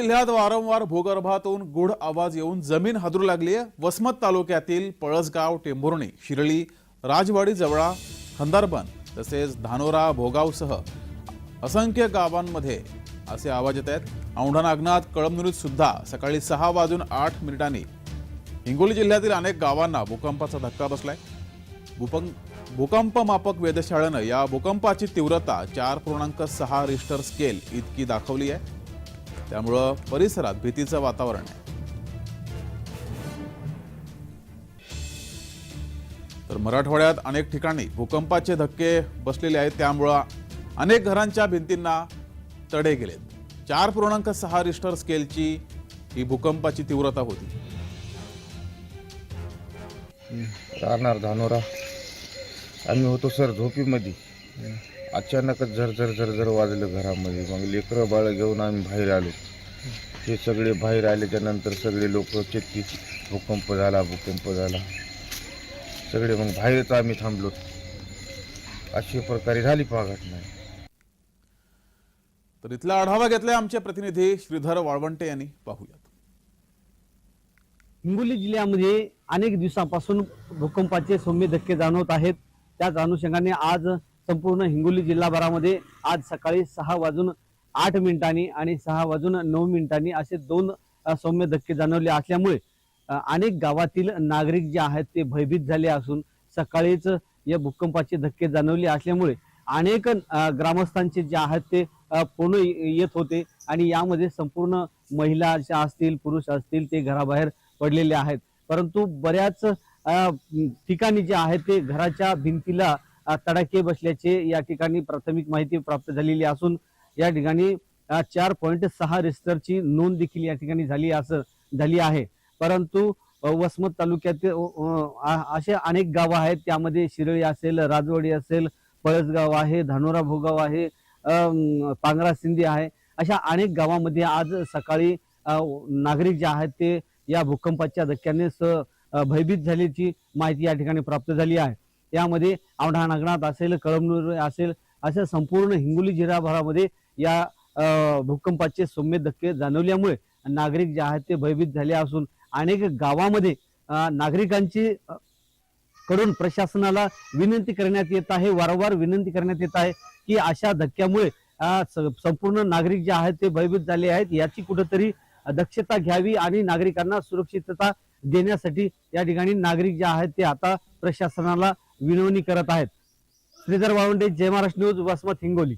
जिल्ह्यात वारंवार भूगर्भातून गुढ आवाज येऊन जमीन हादरू लागली आहे वसमत तालुक्यातील पळसगाव टेंभुर्णी शिरळी राजवाडी जवळा खंदारबन तसेच धानोरा भोगावसह असंख्य गावांमध्ये असे आवाज येत आहेत. औंढा नागनाथ कळमनुरीत सुद्धा सकाळी सहा वाजून आठ मिनिटांनी हिंगोली जिल्ह्यातील अनेक गावांना भूकंपाचा धक्का बसलाय. भूकंप भूकंप मापक वेधशाळेनं या भूकंपाची तीव्रता चार पूर्णांक सहा रिस्टर स्केल इतकी दाखवली आहे. त्यामुळं परिसरात भीतीचं वातावरण आहे. तर मराठवाड्यात अनेक ठिकाणी भूकंपाचे धक्के बसलेले आहेत. त्यामुळं अनेक घरांच्या भिंतींना तडे गेलेत. चार पूर्णांक सहा रिस्टर स्केलची ही भूकंपाची तीव्रता होती. राहणार धानोरा. आम्ही होतो सर झोपीमध्ये. अचानकच झर झर झर झर वाजलं घरामध्ये. मग लेकरं बाळं घेऊन आम्ही बाहेर आलो. ते सगळे बाहेर आल्याच्यानंतर सगळे लोक चेतकी भूकंप झाला भूकंप झाला. सगळे मग बाहेरच आम्ही थांबलो. अशा प्रकारे झाली पहा घटना. तर इथला आढावा घेतलाय आमचे प्रतिनिधी श्रीधर वाळवंटे यांनी. पाहूयात. हिंगोली जिल्ह्यामध्ये अनेक दिवसांपासून भूकंपाचे सौम्य धक्के जाणवत आहेत. त्याच अनुषंगाने आज संपूर्ण हिंगोली जिल्हाभरामध्ये आज सकाळी सहा वाजून आठ मिनिटांनी आणि सहा वाजून नऊ मिनिटांनी असे दोन सौम्य धक्के जाणवले असल्यामुळे अनेक गावातील नागरिक जे आहेत ते भयभीत झाले असून सकाळीच या भूकंपाचे धक्के जाणवले असल्यामुळे अनेक ग्रामस्थांचे जे आहेत ते पूर्ण येत होते आणि यामध्ये संपूर्ण महिला ज्या असतील पुरुष असतील ते घराबाहेर पडलेले आहेत. परंतु बऱ्याच ठिकाणी जे आहेत ते घराच्या भिंतीला तडाखे बसल्याचे या ठिकाणी प्राथमिक माहिती प्राप्त झालेली असून या ठिकाणी चार पॉईंट सहा रिस्टरची नोंद देखील या ठिकाणी झाली असं झाली आहे. परंतु वसमत तालुक्यातील असे अनेक गावं आहेत. त्यामध्ये शिरळी असेल राजवाडी असेल पळसगाव आहे धानोरा भोगाव आहे पांगरा सिंधी आहे. अशा अनेक गावामध्ये आज सकाळी नागरिक जे आहेत ते या भूकंपाच्या धक्क्याने स भयभीत झाल्याची माहिती या ठिकाणी प्राप्त झाली आहे. यामध्ये औंढा नागनाथ असेल कळमनुर असेल अशा संपूर्ण हिंगोली जिल्हाभरामध्ये या भूकंपाचे सौम्य धक्के जाणवल्यामुळे नागरिक जे आहेत ते भयभीत झाले असून अनेक गावामध्ये नागरिकांची कडून प्रशासनाला विनंती करण्यात येत आहे वारंवार विनंती करण्यात येत आहे की अशा धक्क्यामुळे संपूर्ण नागरिक जे आहेत ते भयभीत झाले आहेत. याची कुठंतरी दक्षता घ्यावी आणि नागरिकांना सुरक्षितता देण्यासाठी या ठिकाणी नागरिक जे आहेत ते आता प्रशासनाला विनवणी करत आहेत. श्रीधर वाळुंडे जय महाराष्ट्र न्यूज वसमत हिंगोली.